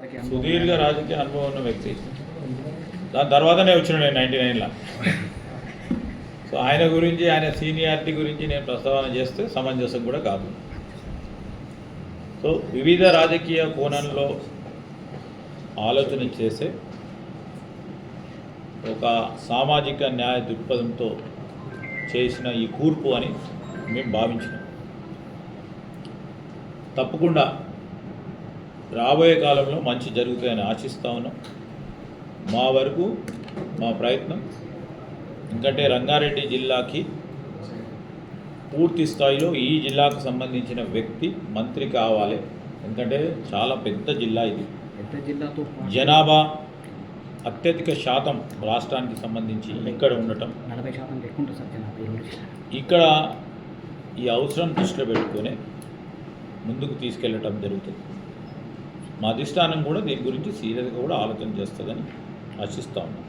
సుదీర్ఘ రాజకీయ అనుభవం ఉన్న వ్యక్తి. దాని తర్వాతనే వచ్చిన నేను నైంటీ నైన్లో సో ఆయన గురించి ఆయన సీనియారిటీ గురించి నేను ప్రస్తావన చేస్తే సమంజసం కూడా కాదు. సో వివిధ రాజకీయ కోణంలో ఆలోచన చేసే ఒక సామాజిక న్యాయ దృక్పథంతో చేసిన ఈ కూర్పు అని మేము భావించినాం. తప్పకుండా రాబోయే కాలంలో మంచి జరుగుతాయని ఆశిస్తా ఉన్నాం. మా వరకు మా ప్రయత్నం. ఎందుకంటే రంగారెడ్డి జిల్లాకి పూర్తి స్థాయిలో ఈ జిల్లాకు సంబంధించిన వ్యక్తి మంత్రి కావాలి. ఎందుకంటే చాలా పెద్ద జిల్లా ఇది. జనాభా అత్యధిక శాతం రాష్ట్రానికి సంబంధించి ఇక్కడ ఉండటం. ఇక్కడ ఈ అవసరం దృష్టిలో పెట్టుకొని ముందుకు తీసుకెళ్ళటం జరుగుతుంది. మా అధిష్టానం కూడా దీని గురించి సీరియస్గా కూడా ఆలోచన చేస్తుందని ఆశిస్తా ఉన్నాం.